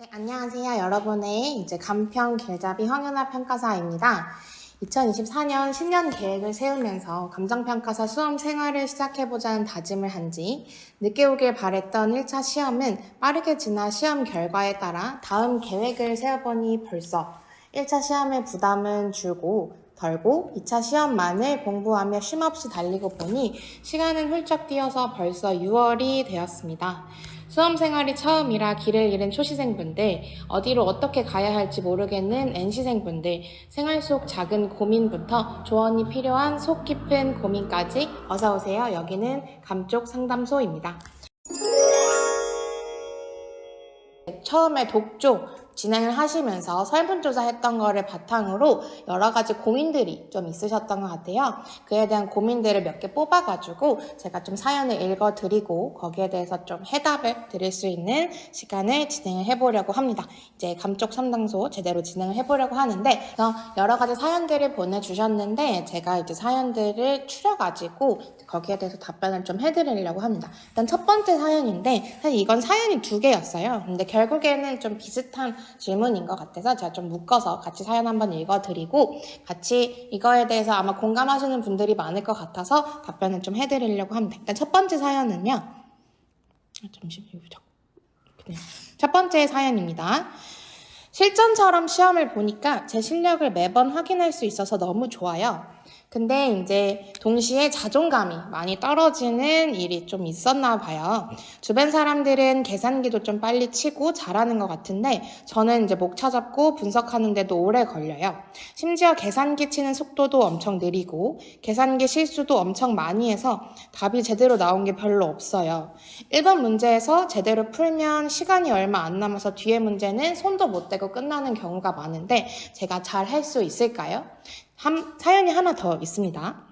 네, 안녕하세요. 여러분의 이제 간편 길잡이 황윤아 평가사입니다. 2024년 신년 계획을 세우면서 감정평가사 수험 생활을 시작해보자는 다짐을 한 지 늦게 오길 바랬던 1차 시험은 빠르게 지나 시험 결과에 따라 다음 계획을 세워보니 벌써 1차 시험의 부담은 줄고 덜고 2차 시험만을 공부하며 쉼없이 달리고 보니 시간은 훌쩍 뛰어서 벌써 6월이 되었습니다. 수험 생활이 처음이라 길을 잃은 초시생분들, 어디로 어떻게 가야 할지 모르겠는 NC생분들, 생활 속 작은 고민부터 조언이 필요한 속 깊은 고민까지 어서오세요. 여기는 감쪽 상담소입니다. 처음에 독조 진행을 하시면서 설문조사 했던 거를 바탕으로 여러 가지 고민들이 좀 있으셨던 것 같아요. 그에 대한 고민들을 몇 개 뽑아가지고 제가 좀 사연을 읽어드리고 거기에 대해서 좀 해답을 드릴 수 있는 시간을 진행을 해보려고 합니다. 이제 감쪽 상담소 제대로 진행을 해보려고 하는데 여러 가지 사연들을 보내주셨는데 제가 이제 사연들을 추려가지고 거기에 대해서 답변을 좀 해드리려고 합니다. 일단 첫 번째 사연인데 사실 이건 사연이 두 개였어요. 근데 결국에는 좀 비슷한 질문인 것 같아서 제가 좀 묶어서 같이 사연 한번 읽어드리고 같이 이거에 대해서 아마 공감하시는 분들이 많을 것 같아서 답변을 좀 해드리려고 합니다. 일단 첫 번째 사연은요. 아, 잠시만요. 첫 번째 사연입니다. 실전처럼 시험을 보니까 제 실력을 매번 확인할 수 있어서 너무 좋아요. 근데 이제 동시에 자존감이 많이 떨어지는 일이 좀 있었나 봐요. 주변 사람들은 계산기도 좀 빨리 치고 잘하는 것 같은데 저는 이제 목 찾았고 분석하는데도 오래 걸려요. 심지어 계산기 치는 속도도 엄청 느리고 계산기 실수도 엄청 많이 해서 답이 제대로 나온 게 별로 없어요. 1번 문제에서 제대로 풀면 시간이 얼마 안 남아서 뒤에 문제는 손도 못 대고 끝나는 경우가 많은데 제가 잘 할 수 있을까요? 한, 사연이 하나 더 있습니다.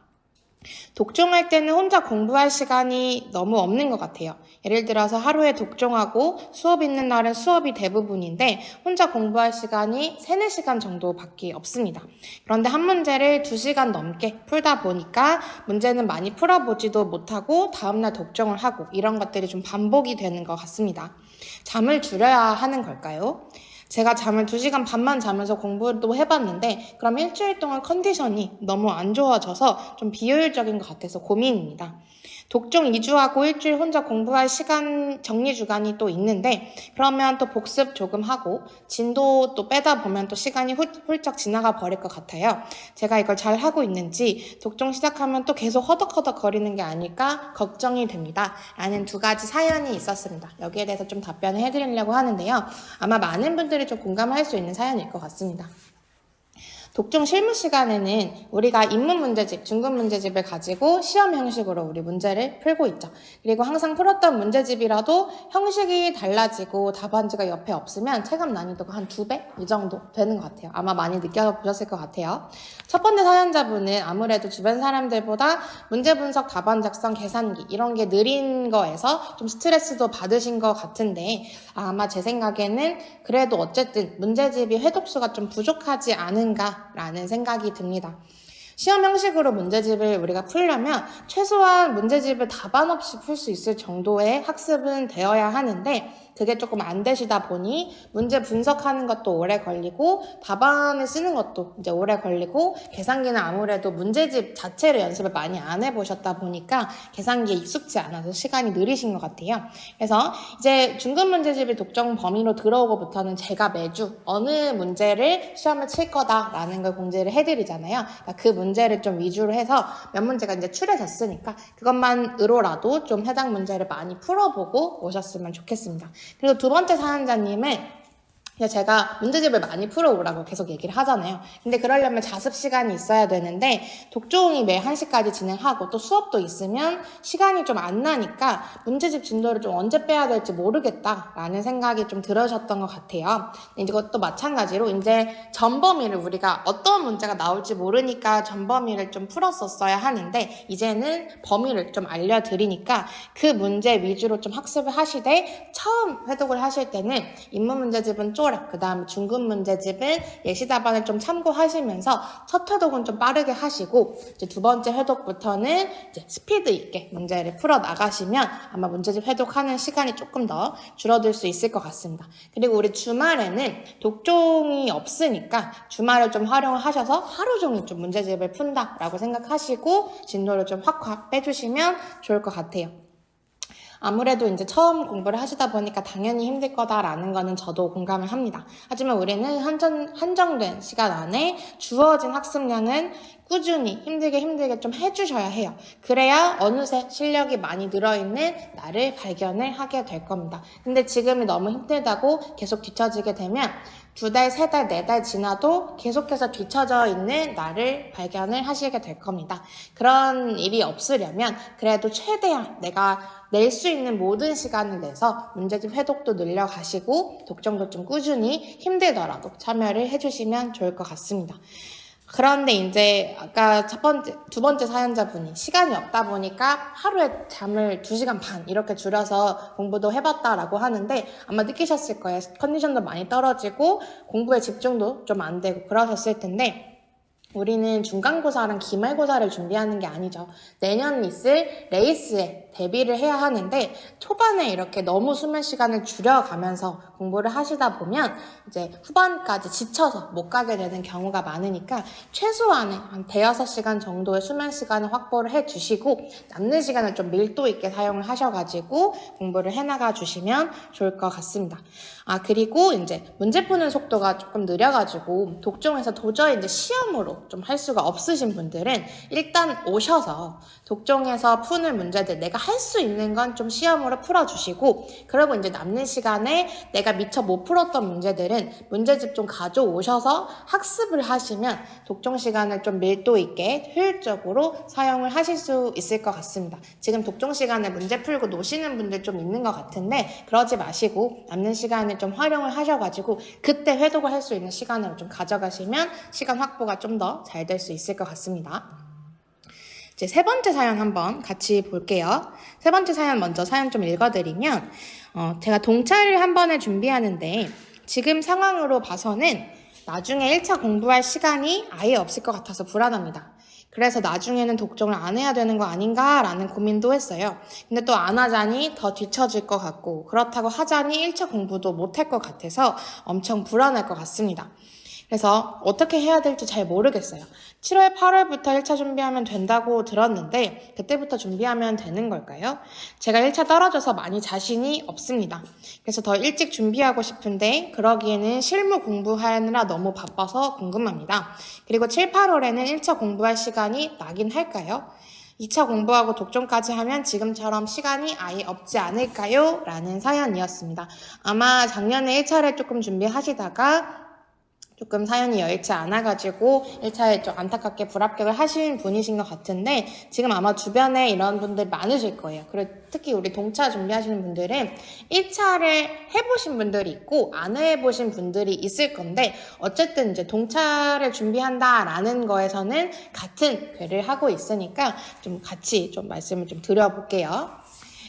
독종할 때는 혼자 공부할 시간이 너무 없는 것 같아요. 예를 들어서 하루에 독종하고 수업 있는 날은 수업이 대부분인데 혼자 공부할 시간이 3, 4시간 정도밖에 없습니다. 그런데 한 문제를 2시간 넘게 풀다 보니까 문제는 많이 풀어보지도 못하고 다음날 독종을 하고 이런 것들이 좀 반복이 되는 것 같습니다. 잠을 줄여야 하는 걸까요? 제가 잠을 2시간 반만 자면서 공부도 해봤는데 그럼 일주일 동안 컨디션이 너무 안 좋아져서 좀 비효율적인 것 같아서 고민입니다. 독종 2주하고 일주일 혼자 공부할 시간 정리 주간이 또 있는데 그러면 또 복습 조금 하고 진도 또 빼다 보면 또 시간이 훌, 훌쩍 지나가 버릴 것 같아요. 제가 이걸 잘 하고 있는지 독종 시작하면 또 계속 허덕허덕 거리는 게 아닐까 걱정이 됩니다. 라는 두 가지 사연이 있었습니다. 여기에 대해서 좀 답변을 해드리려고 하는데요. 아마 많은 분들이 좀 공감할 수 있는 사연일 것 같습니다. 독종 실무 시간에는 우리가 인문 문제집, 중급 문제집을 가지고 시험 형식으로 우리 문제를 풀고 있죠. 그리고 항상 풀었던 문제집이라도 형식이 달라지고 답안지가 옆에 없으면 체감 난이도가 한 두 배? 이 정도 되는 것 같아요. 아마 많이 느껴보셨을 것 같아요. 첫 번째 사연자분은 아무래도 주변 사람들보다 문제 분석, 답안 작성, 계산기 이런 게 느린 거에서 좀 스트레스도 받으신 것 같은데 아마 제 생각에는 그래도 어쨌든 문제집이 회독수가 좀 부족하지 않은가 라는 생각이 듭니다. 시험 형식으로 문제집을 우리가 풀려면 최소한 문제집을 답안 없이 풀 수 있을 정도의 학습은 되어야 하는데 그게 조금 안 되시다 보니 문제 분석하는 것도 오래 걸리고 답안을 쓰는 것도 이제 오래 걸리고 계산기는 아무래도 문제집 자체를 연습을 많이 안 해보셨다 보니까 계산기에 익숙지 않아서 시간이 느리신 것 같아요. 그래서 이제 중급 문제집이 독점 범위로 들어오고부터는 제가 매주 어느 문제를 시험을 칠 거다라는 걸 공지를 해드리잖아요. 그러니까 그 문제를 좀 위주로 해서 몇 문제가 이제 추려졌으니까 그것만으로라도 좀 해당 문제를 많이 풀어보고 오셨으면 좋겠습니다. 그리고 두 번째 사연자님은 그냥 제가 문제집을 많이 풀어오라고 계속 얘기를 하잖아요. 근데 그러려면 자습 시간이 있어야 되는데 독종이 매 1시까지 진행하고 또 수업도 있으면 시간이 좀 안 나니까 문제집 진도를 좀 언제 빼야 될지 모르겠다라는 생각이 좀 들으셨던 것 같아요. 근데 이것도 마찬가지로 이제 전범위를 우리가 어떤 문제가 나올지 모르니까 전범위를 좀 풀었었어야 하는데 이제는 범위를 좀 알려드리니까 그 문제 위주로 좀 학습을 하시되 처음 회독을 하실 때는 인문 문제집은 좀 프로그램, 그 다음에 중급 문제집은 예시 답안을 좀 참고하시면서 첫 회독은 좀 빠르게 하시고 이제 두 번째 회독부터는 이제 스피드 있게 문제를 풀어 나가시면 아마 문제집 회독하는 시간이 조금 더 줄어들 수 있을 것 같습니다. 그리고 우리 주말에는 독종이 없으니까 주말을 좀 활용을 하셔서 하루 종일 좀 문제집을 푼다라고 생각하시고 진도를 좀 확확 빼주시면 좋을 것 같아요. 아무래도 이제 처음 공부를 하시다 보니까 당연히 힘들 거다라는 거는 저도 공감을 합니다. 하지만 우리는 한정, 한정된 시간 안에 주어진 학습량은 꾸준히 힘들게 힘들게 좀 해주셔야 해요. 그래야 어느새 실력이 많이 늘어있는 나를 발견을 하게 될 겁니다. 근데 지금이 너무 힘들다고 계속 뒤처지게 되면 두 달, 세 달, 네 달 지나도 계속해서 뒤처져 있는 나를 발견을 하시게 될 겁니다. 그런 일이 없으려면 그래도 최대한 내가 낼 수 있는 모든 시간을 내서 문제집 회독도 늘려가시고 독점도 좀 꾸준히 힘들더라도 참여를 해주시면 좋을 것 같습니다. 그런데 이제 아까 첫 번째, 두 번째 사연자분이 시간이 없다 보니까 하루에 잠을 2시간 반 이렇게 줄여서 공부도 해봤다라고 하는데 아마 느끼셨을 거예요. 컨디션도 많이 떨어지고 공부에 집중도 좀 안 되고 그러셨을 텐데 우리는 중간고사랑 기말고사를 준비하는 게 아니죠. 내년 있을 레이스에 대비를 해야 하는데 초반에 이렇게 너무 수면 시간을 줄여가면서 공부를 하시다 보면 이제 후반까지 지쳐서 못 가게 되는 경우가 많으니까 최소한의 한 대여섯 시간 정도의 수면 시간을 확보를 해 주시고 남는 시간을 좀 밀도 있게 사용을 하셔가지고 공부를 해나가 주시면 좋을 것 같습니다. 아 그리고 이제 문제 푸는 속도가 조금 느려가지고 독종에서 도저히 이제 시험으로 좀 할 수가 없으신 분들은 일단 오셔서 독종에서 푸는 문제들 내가 할 수 있는 건 좀 시험으로 풀어주시고 그리고 이제 남는 시간에 내가 미처 못 풀었던 문제들은 문제집 좀 가져오셔서 학습을 하시면 독종 시간을 좀 밀도 있게 효율적으로 사용을 하실 수 있을 것 같습니다. 지금 독종 시간에 문제 풀고 노시는 분들 좀 있는 것 같은데 그러지 마시고 남는 시간을 좀 활용을 하셔가지고 그때 회독을 할 수 있는 시간으로 좀 가져가시면 시간 확보가 좀 더 잘 될 수 있을 것 같습니다. 이제 세 번째 사연 한번 같이 볼게요. 세 번째 사연 먼저 사연 좀 읽어드리면, 어, 제가 동차를 한 번에 준비하는데, 지금 상황으로 봐서는 나중에 1차 공부할 시간이 아예 없을 것 같아서 불안합니다. 그래서 나중에는 독종을 안 해야 되는 거 아닌가라는 고민도 했어요. 근데 또 안 하자니 더 뒤처질 것 같고, 그렇다고 하자니 1차 공부도 못 할 것 같아서 엄청 불안할 것 같습니다. 그래서 어떻게 해야 될지 잘 모르겠어요. 7월, 8월부터 1차 준비하면 된다고 들었는데 그때부터 준비하면 되는 걸까요? 제가 1차 떨어져서 많이 자신이 없습니다. 그래서 더 일찍 준비하고 싶은데 그러기에는 실무 공부하느라 너무 바빠서 궁금합니다. 그리고 7, 8월에는 1차 공부할 시간이 나긴 할까요? 2차 공부하고 독점까지 하면 지금처럼 시간이 아예 없지 않을까요? 라는 사연이었습니다. 아마 작년에 1차를 조금 준비하시다가 조금 사연이 여의치 않아가지고 1차에 좀 안타깝게 불합격을 하신 분이신 것 같은데 지금 아마 주변에 이런 분들 많으실 거예요. 그리고 특히 우리 동차 준비하시는 분들은 1차를 해보신 분들이 있고 안 해보신 분들이 있을 건데 어쨌든 이제 동차를 준비한다라는 거에서는 같은 괴를 하고 있으니까 좀 같이 좀 말씀을 좀 드려볼게요.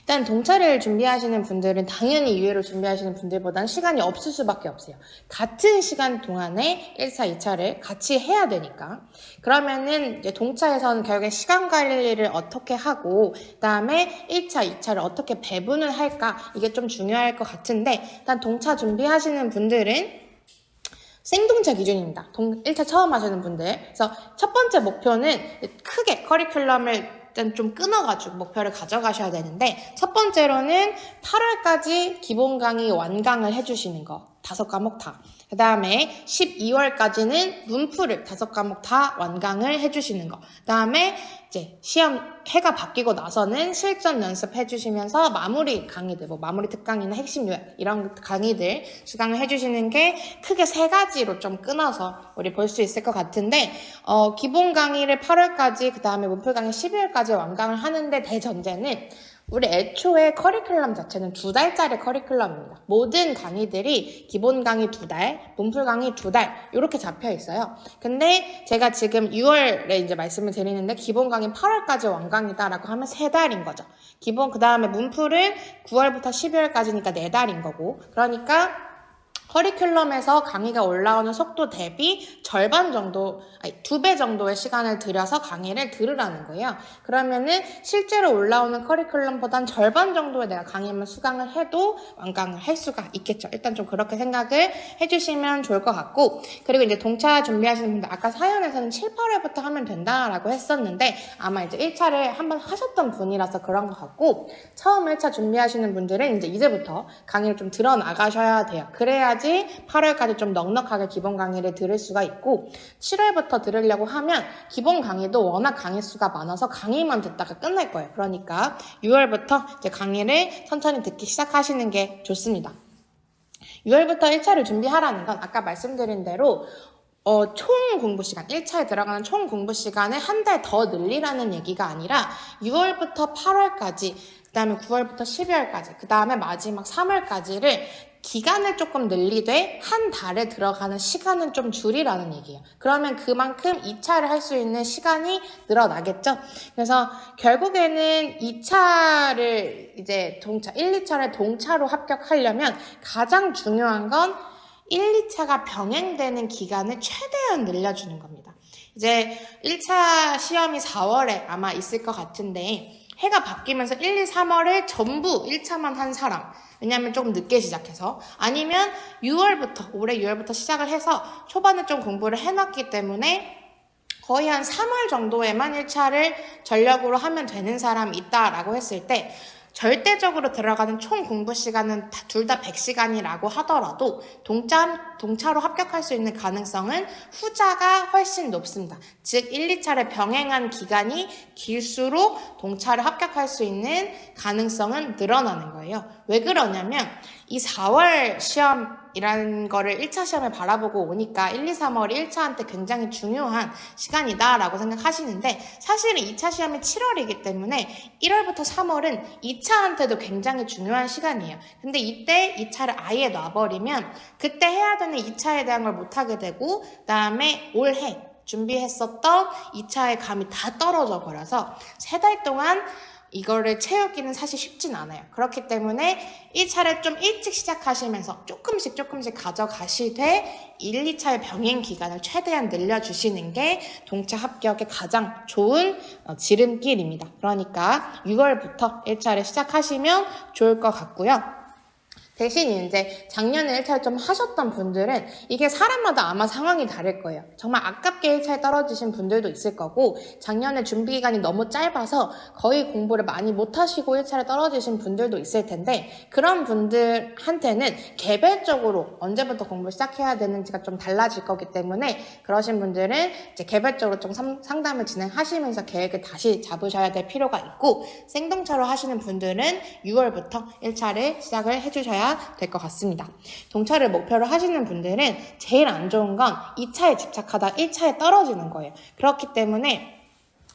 일단 동차를 준비하시는 분들은 당연히 이외로 준비하시는 분들보다는 시간이 없을 수밖에 없어요. 같은 시간 동안에 1차, 2차를 같이 해야 되니까. 그러면은 동차에서는 결국에 시간 관리를 어떻게 하고, 그 다음에 1차, 2차를 어떻게 배분을 할까, 이게 좀 중요할 것 같은데, 일단 동차 준비하시는 분들은 생동차 기준입니다. 동, 1차 처음 하시는 분들. 그래서 첫 번째 목표는 크게 커리큘럼을 일단 좀 끊어가지고 목표를 가져가셔야 되는데 첫 번째로는 8월까지 기본 강의 완강을 해주시는 거 다섯 과목 다. 그 다음에 12월까지는 문풀을 다섯 과목 다 완강을 해주시는 거. 그 다음에 이제 시험 해가 바뀌고 나서는 실전 연습 해주시면서 마무리 강의들, 뭐 마무리 특강이나 핵심 요약 이런 강의들 수강을 해주시는 게 크게 세 가지로 좀 끊어서 우리 볼 수 있을 것 같은데 어, 기본 강의를 8월까지 그 다음에 문풀 강의 12월까지 완강을 하는데 대전제는 우리 애초에 커리큘럼 자체는 두 달짜리 커리큘럼입니다. 모든 강의들이 기본 강의 두 달, 문풀 강의 두 달, 이렇게 잡혀 있어요. 근데 제가 지금 6월에 이제 말씀을 드리는데 기본 강의 8월까지 완강이다라고 하면 세 달인 거죠. 기본, 그 다음에 문풀은 9월부터 12월까지니까 네 달인 거고. 그러니까 커리큘럼에서 강의가 올라오는 속도 대비 절반 정도, 두 배 정도의 시간을 들여서 강의를 들으라는 거예요. 그러면은 실제로 올라오는 커리큘럼보단 절반 정도의 내가 강의만 수강을 해도 완강을 할 수가 있겠죠. 일단 좀 그렇게 생각을 해주시면 좋을 것 같고, 그리고 이제 동차 준비하시는 분들, 아까 사연에서는 7, 8회부터 하면 된다라고 했었는데, 아마 이제 1차를 한번 하셨던 분이라서 그런 것 같고, 처음 1차 준비하시는 분들은 이제 이제부터 강의를 좀 들어 나가셔야 돼요. 그래야 지 8월까지 좀 넉넉하게 기본 강의를 들을 수가 있고 7월부터 들으려고 하면 기본 강의도 워낙 강의 수가 많아서 강의만 듣다가 끝날 거예요. 그러니까 6월부터 이제 강의를 천천히 듣기 시작하시는 게 좋습니다. 6월부터 1차를 준비하라는 건 아까 말씀드린 대로 어, 총 공부 시간, 1차에 들어가는 총 공부 시간을 한 달 더 늘리라는 얘기가 아니라 6월부터 8월까지, 그 다음에 9월부터 12월까지, 그 다음에 마지막 3월까지를 기간을 조금 늘리되 한 달에 들어가는 시간은 좀 줄이라는 얘기예요. 그러면 그만큼 2차를 할 수 있는 시간이 늘어나겠죠? 그래서 결국에는 2차를 이제 동차, 1, 2차를 동차로 합격하려면 가장 중요한 건 1, 2차가 병행되는 기간을 최대한 늘려주는 겁니다. 이제 1차 시험이 4월에 아마 있을 것 같은데 해가 바뀌면서 1, 2, 3월에 전부 1차만 한 사람. 왜냐하면 조금 늦게 시작해서. 아니면 6월부터 올해 6월부터 시작을 해서 초반에 좀 공부를 해놨기 때문에 거의 한 3월 정도에만 1차를 전력으로 하면 되는 사람이 있다라고 했을 때 절대적으로 들어가는 총 공부 시간은 둘 다 100시간이라고 하더라도 동차, 동차로 합격할 수 있는 가능성은 후자가 훨씬 높습니다. 즉, 1, 2차를 병행한 기간이 길수록 동차를 합격할 수 있는 가능성은 늘어나는 거예요. 왜 그러냐면, 이 4월 시험이라는 거를 1차 시험을 바라보고 오니까 1, 2, 3월이 1차한테 굉장히 중요한 시간이다라고 생각하시는데 사실은 2차 시험이 7월이기 때문에 1월부터 3월은 2차한테도 굉장히 중요한 시간이에요. 근데 이때 2차를 아예 놔버리면 그때 해야 되는 2차에 대한 걸 못하게 되고 그다음에 올해 준비했었던 2차의 감이 다 떨어져 버려서 세 달 동안 이거를 채우기는 사실 쉽진 않아요. 그렇기 때문에 1차를 좀 일찍 시작하시면서 조금씩 조금씩 가져가시되 1, 2차의 병행 기간을 최대한 늘려주시는 게 동차 합격의 가장 좋은 어, 지름길입니다. 그러니까 6월부터 1차를 시작하시면 좋을 것 같고요. 대신 이제 작년에 1차를 좀 하셨던 분들은 이게 사람마다 아마 상황이 다를 거예요. 정말 아깝게 1차에 떨어지신 분들도 있을 거고 작년에 준비 기간이 너무 짧아서 거의 공부를 많이 못 하시고 1차를 떨어지신 분들도 있을 텐데 그런 분들한테는 개별적으로 언제부터 공부 시작해야 되는지가 좀 달라질 거기 때문에 그러신 분들은 이제 개별적으로 좀 상담을 진행하시면서 계획을 다시 잡으셔야 될 필요가 있고 생동차로 하시는 분들은 6월부터 1차를 시작을 해주셔야 될 것 같습니다. 동차를 목표로 하시는 분들은 제일 안 좋은 건 2차에 집착하다 1차에 떨어지는 거예요. 그렇기 때문에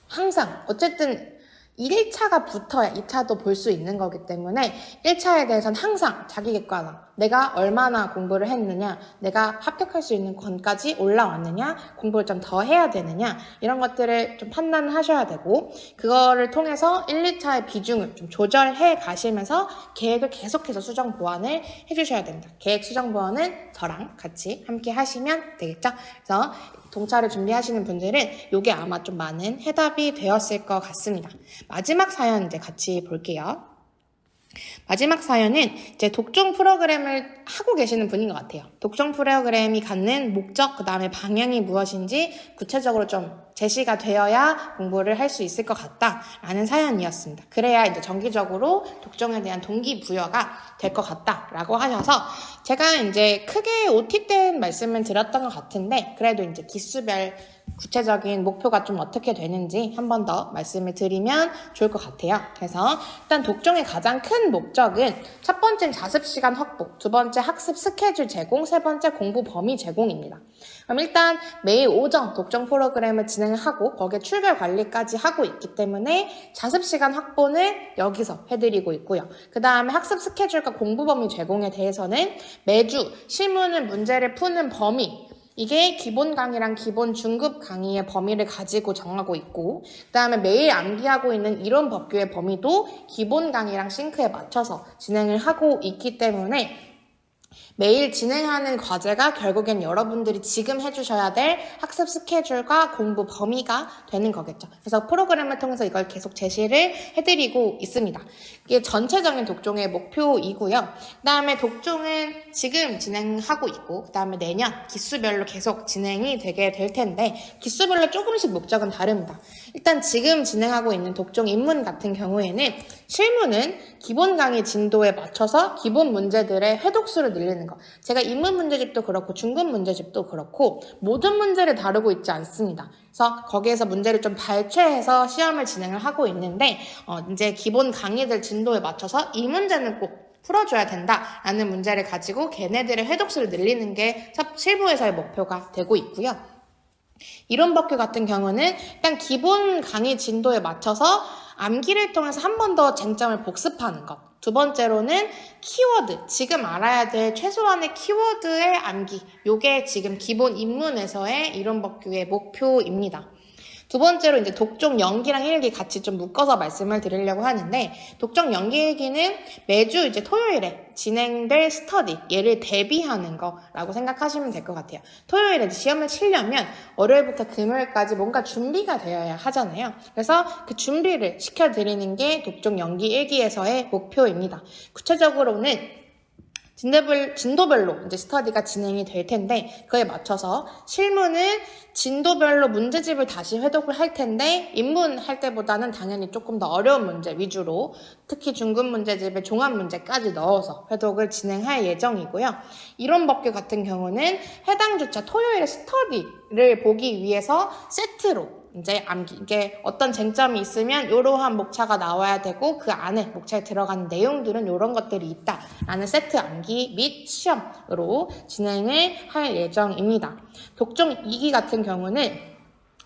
항상 어쨌든 1차가 붙어야 2차도 볼 수 있는 거기 때문에 1차에 대해서는 항상 자기 객관화. 내가 얼마나 공부를 했느냐, 내가 합격할 수 있는 권까지 올라왔느냐, 공부를 좀 더 해야 되느냐, 이런 것들을 좀 판단하셔야 되고, 그거를 통해서 1, 2차의 비중을 좀 조절해 가시면서 계획을 계속해서 수정 보완을 해주셔야 됩니다. 계획 수정 보완은 저랑 같이 함께 하시면 되겠죠? 그래서 동차를 준비하시는 분들은 이게 아마 좀 많은 해답이 되었을 것 같습니다. 마지막 사연 이제 같이 볼게요. 마지막 사연은 이제 독종 프로그램을 하고 계시는 분인 것 같아요. 독종 프로그램이 갖는 목적, 그 다음에 방향이 무엇인지 구체적으로 좀 제시가 되어야 공부를 할 수 있을 것 같다라는 사연이었습니다. 그래야 이제 정기적으로 독종에 대한 동기부여가 될 것 같다라고 하셔서 제가 이제 크게 OT된 말씀을 드렸던 것 같은데 그래도 이제 기수별 구체적인 목표가 좀 어떻게 되는지 한 번 더 말씀을 드리면 좋을 것 같아요. 그래서 일단 독종의 가장 큰 목적은 첫 번째는 자습 시간 확보, 두 번째 학습 스케줄 제공, 세 번째 공부 범위 제공입니다. 그럼 일단 매일 오전 독종 프로그램을 진행을 하고 거기에 출결 관리까지 하고 있기 때문에 자습 시간 확보는 여기서 해드리고 있고요. 그 다음에 학습 스케줄과 공부 범위 제공에 대해서는 매주 실문을 문제를 푸는 범위 이게 기본 강의랑 기본 중급 강의의 범위를 가지고 정하고 있고 그 다음에 매일 암기하고 있는 이론 법규의 범위도 기본 강의랑 싱크에 맞춰서 진행을 하고 있기 때문에 매일 진행하는 과제가 결국엔 여러분들이 지금 해주셔야 될 학습 스케줄과 공부 범위가 되는 거겠죠. 그래서 프로그램을 통해서 이걸 계속 제시를 해드리고 있습니다. 이게 전체적인 독종의 목표이고요. 그 다음에 독종은 지금 진행하고 있고, 그 다음에 내년 기수별로 계속 진행이 되게 될 텐데, 기수별로 조금씩 목적은 다릅니다. 일단 지금 진행하고 있는 독종 입문 같은 경우에는 실무는 기본 강의 진도에 맞춰서 기본 문제들의 회독수를 늘리는 거. 제가 입문 문제집도 그렇고 중급 문제집도 그렇고 모든 문제를 다루고 있지 않습니다. 그래서 거기에서 문제를 좀 발췌해서 시험을 진행을 하고 있는데 어, 이제 기본 강의들 진도에 맞춰서 이 문제는 꼭 풀어줘야 된다라는 문제를 가지고 걔네들의 회독수를 늘리는 게 첫- 실무에서의 목표가 되고 있고요. 이론 법규 같은 경우는 일단 기본 강의 진도에 맞춰서 암기를 통해서 한 번 더 쟁점을 복습하는 것. 두 번째로는 키워드, 지금 알아야 될 최소한의 키워드의 암기. 요게 지금 기본 입문에서의 이론 법규의 목표입니다. 두 번째로 이제 독종 연기랑 일기 같이 좀 묶어서 말씀을 드리려고 하는데 독종 연기 일기는 매주 이제 토요일에 진행될 스터디 얘를 대비하는 거라고 생각하시면 될 것 같아요. 토요일에 시험을 치려면 월요일부터 금요일까지 뭔가 준비가 되어야 하잖아요. 그래서 그 준비를 시켜드리는 게 독종 연기 일기에서의 목표입니다. 구체적으로는 진도별, 진도별로 이제 스터디가 진행이 될 텐데 그에 맞춰서 실무는 진도별로 문제집을 다시 회독을 할 텐데 입문할 때보다는 당연히 조금 더 어려운 문제 위주로 특히 중급 문제집에 종합 문제까지 넣어서 회독을 진행할 예정이고요. 이론 법규 같은 경우는 해당 주차 토요일에 스터디를 보기 위해서 세트로 이제 암기 이게 어떤 쟁점이 있으면 이러한 목차가 나와야 되고 그 안에 목차에 들어가는 내용들은 이런 것들이 있다라는 세트 암기 및 시험으로 진행을 할 예정입니다. 독종 2기 같은 경우는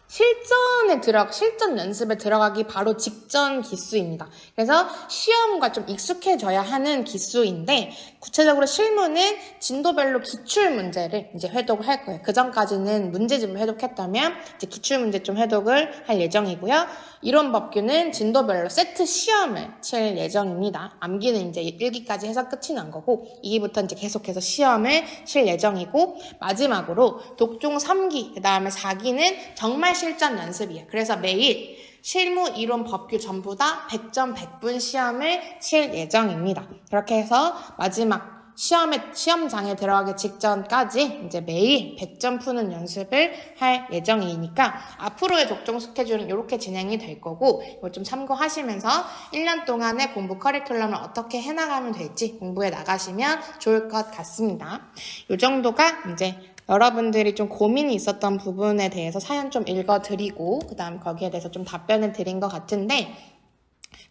실전에 들어 실전 연습에 들어가기 바로 직전 기수입니다. 그래서 시험과 좀 익숙해져야 하는 기수인데 구체적으로 실무는 진도별로 기출 문제를 이제 회독을 할 거예요. 그 전까지는 문제집을 회독했다면 이제 기출 문제 좀 회독을 할 예정이고요. 이론 법규는 진도별로 세트 시험을 칠 예정입니다. 암기는 이제 1기까지 해서 끝이 난 거고 2기부터 이제 계속해서 시험을 칠 예정이고 마지막으로 독종 3기 그 다음에 4기는 정말 실전 연습이에요. 그래서 매일 실무, 이론, 법규 전부 다 100점 100분 시험을 칠 예정입니다. 그렇게 해서 마지막 시험에, 시험장에 들어가기 직전까지 이제 매일 100점 푸는 연습을 할 예정이니까 앞으로의 독종 스케줄은 이렇게 진행이 될 거고 이걸 좀 참고하시면서 1년 동안의 공부 커리큘럼을 어떻게 해나가면 될지 공부해 나가시면 좋을 것 같습니다. 이 정도가 이제 여러분들이 좀 고민이 있었던 부분에 대해서 사연 좀 읽어드리고 그 다음 거기에 대해서 좀 답변을 드린 것 같은데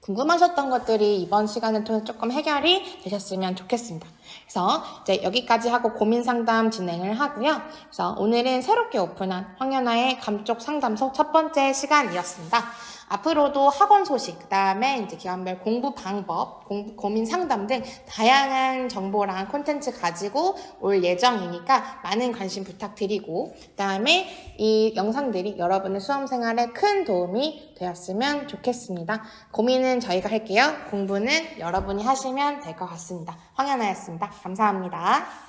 궁금하셨던 것들이 이번 시간을 통해 조금 해결이 되셨으면 좋겠습니다. 그래서 이제 여기까지 하고 고민 상담 진행을 하고요. 그래서 오늘은 새롭게 오픈한 황연아의 감쪽 상담소 첫 번째 시간이었습니다. 앞으로도 학원 소식, 그 다음에 이제 기관별 공부 방법, 공부, 고민 상담 등 다양한 정보랑 콘텐츠 가지고 올 예정이니까 많은 관심 부탁드리고, 그 다음에 이 영상들이 여러분의 수험 생활에 큰 도움이 되었으면 좋겠습니다. 고민은 저희가 할게요. 공부는 여러분이 하시면 될 것 같습니다. 황현아였습니다. 감사합니다.